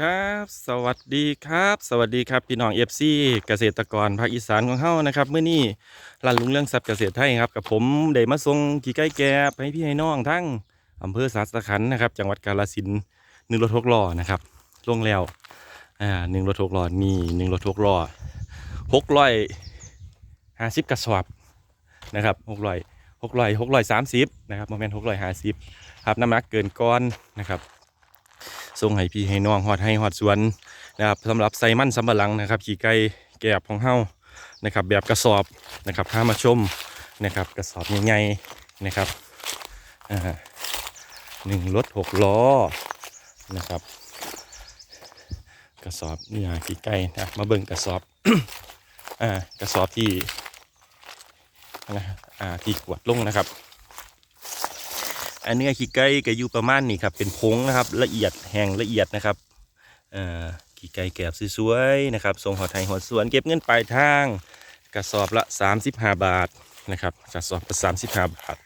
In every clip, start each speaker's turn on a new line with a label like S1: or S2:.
S1: ครับสวัสดีครับ สวัสดีครับพี่น้องเอฟซีเกษตรกรภาคอีสานของเฮานะครับเมื่อนี้รันลุงเรื่องทรัพย์เกษตรไทยครับกับผมได้มาส่งกี่ไก่แก่ไปให้พี่ให้น้องทั้งอำเภอสาสขันนะครับ จังหวัดกาฬสินธุ์หนึ่งรถหกล้อนะครับลงแล้วอ่าหนึ่งรถหกล้อนี่หนึ่งรถหกล้อหกร้อยห้าสิบกระสอบนะครับหกร้อยหกร้อยหกร้อยสามสิบนะครับโมเมนต์หกร้อยห้าสิบครับน้ำหนักเกินก้อนนะครับ ส่งให้พี่ให้น้องฮอดให้ฮอดสวนนะครับสำหรับใส่มันสำปะหลังนะครับ ขี่ไก่แกบของเฮานะครับ แบบกระสอบนะครับพามาชมนะครับ กระสอบใหญ่ๆนะครับหนึ่งรถหกล้อนะครับ กระสอบเนี่ยขี่ไก่นะมาเบิ่งกระสอบอ่ากระสอบที่นะอ่าที่กวดลงนะครับ อันเนื้อขี้ไก่ก็อยู่ประมาณนี้ครับ เป็นผงนะครับ ละเอียดแห้งละเอียดนะครับขี้ไก่แกบสวยๆนะครับส่งหอไทยหอสวนเก็บเงินปลายทางกระสอบละ 35 บาทนะครับกระสอบละ35 บาท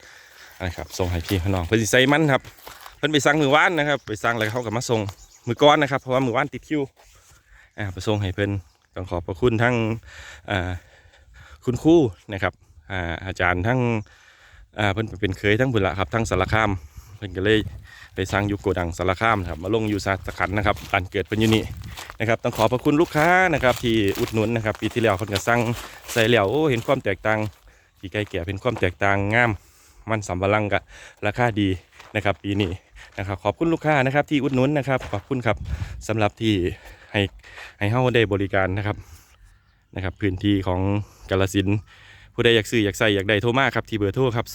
S1: นะครับส่งให้พี่น้องเพื่อใส่มันครับเพิ่นไปสั่งมือว่านนะครับ ไปสั่งแล้วเขาก็มาส่งมือก้อนนะครับเพราะว่ามือว่านติดคิวอ่าไปส่งให้เพิ่นต้องขอบพระคุณทั้งอ่าคุณครูนะครับอ่าอาจารย์ทั้ง อ่าเพิ่นเป็นเคยทั้งบุญละครับทั้งสารคามเพิ่นก็เลยไปสร้างอยุโกดังสารคามครับมาลงอยู่สาสขันนะครับบ้านเกิดเพิ่นอยู่นี่นะครับต้องขอพระคุณลูกค้านะครับที่อุดหนุนนะครับปีที่แล้วเพิ่นก็สั่งใส่แล้วโอ้เห็นความแตกต่างที่ไก่แก่เป็นความแตกต่างงาม มันสำปะหลังก็ราคาดีนะครับ ปีนี้นะครับขอบคุณลูกค้านะครับที่อุดหนุนนะครับขอบคุณครับสำหรับที่ให้ให้เฮาได้บริการนะครับนะครับ พื้นที่ของกาลสิน ผู้ใดอยากซื้ออยากใส่อยากได้โทรมาครับที่เบอร์โทรครับ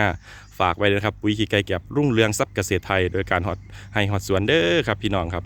S1: 0973257575 ฝากไว้เลยครับปุ๋ยขี้ไก่แก็บรุ่งเรืองทรัพย์เกษตรไทย โดยการฮอดให้ฮอดสวนเด้อครับพี่น้องครับ